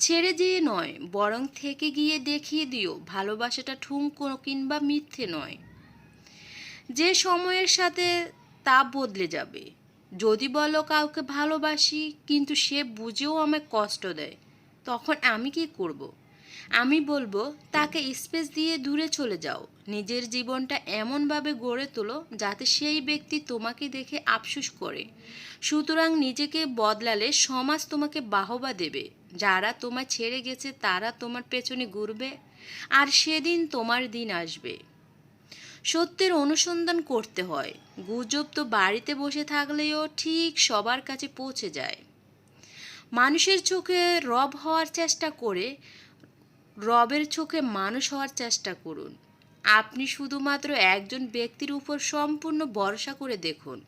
ছেড়ে যেয়ে নয়, বরং থেকে গিয়ে দেখিয়ে দিও, ভালোবাসাটা ঠুমকো কিংবা মিথ্যে নয়। যে সময়ের সাথে তা বদলে যাবে। যদি বলো কাউকে ভালোবাসি, কিন্তু সে বুঝেও আমায় কষ্ট দেয়, তখন আমি কি করব। আমি বলব, তাকে স্পেস দিয়ে দূরে চলে যাও। নিজের জীবনটা এমনভাবে গড়ে তোলো, যাতে সেই ব্যক্তি তোমাকে দেখে আফসোস করে। সুতরাং নিজেকে বদলালে সমাজ তোমাকে বাহবা দেবে। যারা তোমায় ছেড়ে গেছে, তারা তোমার পেছনে ঘুরবে আর সেদিন তোমার দিন আসবে। সত্যের অনুসন্ধান করতে হয়। গুজব তো বাড়িতে বসে থাকলেও ঠিক সবার কাছে পৌঁছে যায়। মানুষের চোখে রব হওয়ার চেষ্টা করে, রবের চোখে মানুষ হওয়ার চেষ্টা করুন। আপনি শুধুমাত্র একজন ব্যক্তির উপর সম্পূর্ণ ভরসা করে দেখুন।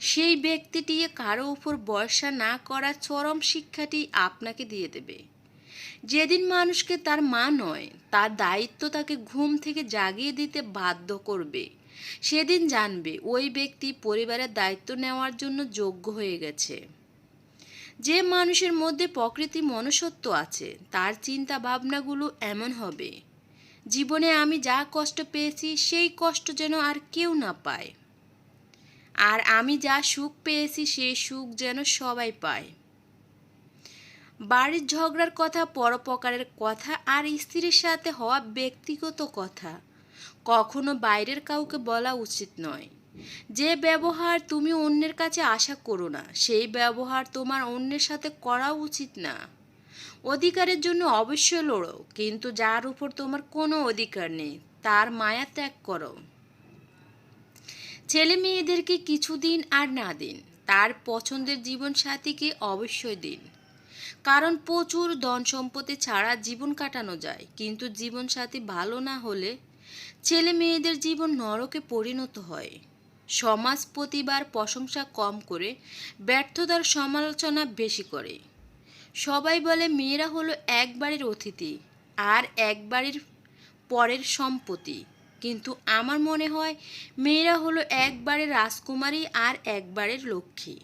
সেই ব্যক্তিটি কারও উপর ভরসা না করার চরম শিক্ষাটি আপনাকে দিয়ে দেবে। যেদিন মানুষকে তার মা নয়, তার দায়িত্ব তাকে ঘুম থেকে জাগিয়ে দিতে বাধ্য করবে। সেদিন জানবে, ওই ব্যক্তি পরিবারের দায়িত্ব নেওয়ার জন্য যোগ্য হয়ে গেছে। যে মানুষের মধ্যে প্রকৃতি মনুষ্যত্ব আছে, তার চিন্তা ভাবনাগুলো এমন হবে। জীবনে আমি যা কষ্ট পেয়েছি, সেই কষ্ট যেন আর কেউ না পায়। আর আমি যা সুখ পেয়েছি সেই সুখ যেন সবাই পায়। বাড়ির ঝগড়ার কথা, পরোপকারের কথা আর স্ত্রীর সাথে হওয়া ব্যক্তিগত কথা কখনো বাইরের কাউকে বলা উচিত নয়। যে ব্যবহার তুমি অন্যের কাছে আশা করো না, সেই ব্যবহার তোমার অন্যের সাথে করা উচিত না। অধিকারের জন্য অবশ্যই লড়ো, কিন্তু যার উপর তোমার কোনো অধিকার নেই, তার মায়া ত্যাগ করো। ছেলে মেয়েদেরকে কিছুদিন আর না দিন, তার পছন্দের জীবন সাথীকে অবশ্যই দিন। কারণ প্রচুর ধন সম্পত্তি ছাড়া জীবন কাটানো যায়, কিন্তু জীবনসাথী ভালো না হলে ছেলে মেয়েদের জীবন নরকে পরিণত হয়। সমাজ প্রতিবার প্রশংসা কম করে ব্যর্থতার সমালোচনা বেশি করে। সবাই বলে মেয়েরা হলো একবারের অতিথি আর একবারের পরের সম্পত্তি। কিন্তু আমার মনে হয় মেয়েরা হলো একবারের রাজকুমারী আর একবারের লক্ষ্মী।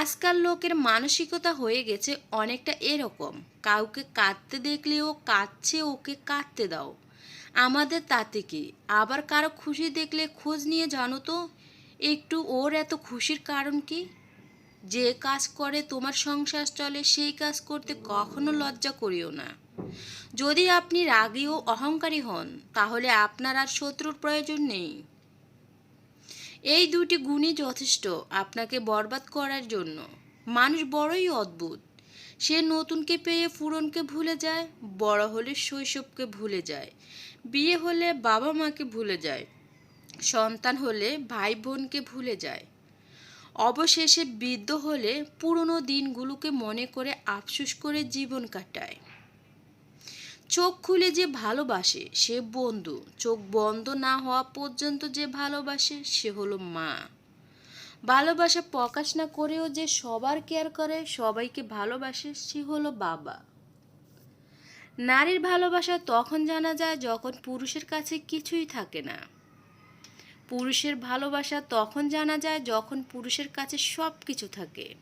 আজকাল লোকের মানসিকতা হয়ে গেছে অনেকটা এরকম। কাউকে কাঁদতে দেখলেও কাঁদছে, ওকে কাঁদতে দাও। আমাদের তাতে কি? আবার কারও খুশি দেখলে খোঁজ নিয়ে জানো তো, একটু ওর এত খুশির কারণ কি? যে কাজ করে তোমার সংসার চলে, সেই কাজ করতে কখনো লজ্জা করিও না। যদি আপনি রাগী ও অহংকারী হন, তাহলে আপনার আর শত্রুর প্রয়োজন নেই। এই দুটি গুণই যথেষ্ট আপনাকে বরবাদ করার জন্য। মানুষ বড়ই অদ্ভুত। সে নতুনকে পেয়ে পুরনকে ভুলে যায়, বড় হলে শৈশবকে ভুলে যায়, বিয়ে হলে বাবা মাকে ভুলে যায়, সন্তান হলে ভাই বোনকে ভুলে যায়। অবশেষে বৃদ্ধ হলে পুরনো দিনগুলোকে মনে করে আফসোস করে জীবন কাটায়। চোখ খুলে যে ভালোবাসে, সে বন্ধু। চোখ বন্ধ না হওয়া পর্যন্ত যে ভালোবাসে, সে হলো মা। ভালোবাসা প্রকাশ না করেও যে সবার কেয়ার করে, সবাইকে ভালোবাসে, সে হলো বাবা। নারীর ভালোবাসা তখন জানা যায় যখন পুরুষের কাছে কিছুই থাকে না। পুরুষের ভালোবাসা তখন জানা যায় যখন পুরুষের কাছে সব কিছু থাকে।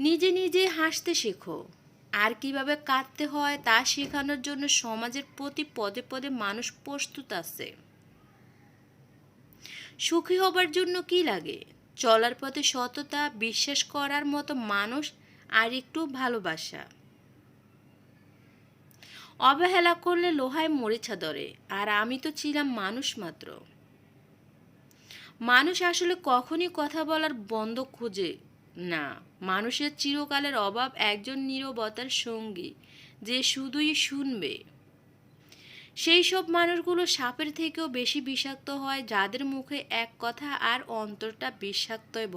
নিজে নিজে হাসতে শেখো। আর কীভাবে কাটতে হয় তা শেখানোর জন্য সমাজের প্রতি পদে পদে মানুষ প্রস্তুত আছে। সুখী হবার জন্য কি লাগে? চলার পথে সততা, বিশ্বাস করার মতো মানুষ আর একটু ভালোবাসা। অবহেলা করলে লোহায় মরিচা ধরে, আর আমি তো ছিলাম মানুষ মাত্র। মানুষ আসলে কখনই কথা বলার বন্ধ খুঁজে না, মানুষের চিরকালের অভাব একজন নিরবতার সঙ্গী যে শুধুই শুনবে। সেই সব মানুষগুলো সাপের থেকেও বেশি বিষাক্ত হয় যাদের মুখে এক কথা আর অন্তরটা বিষাক্তই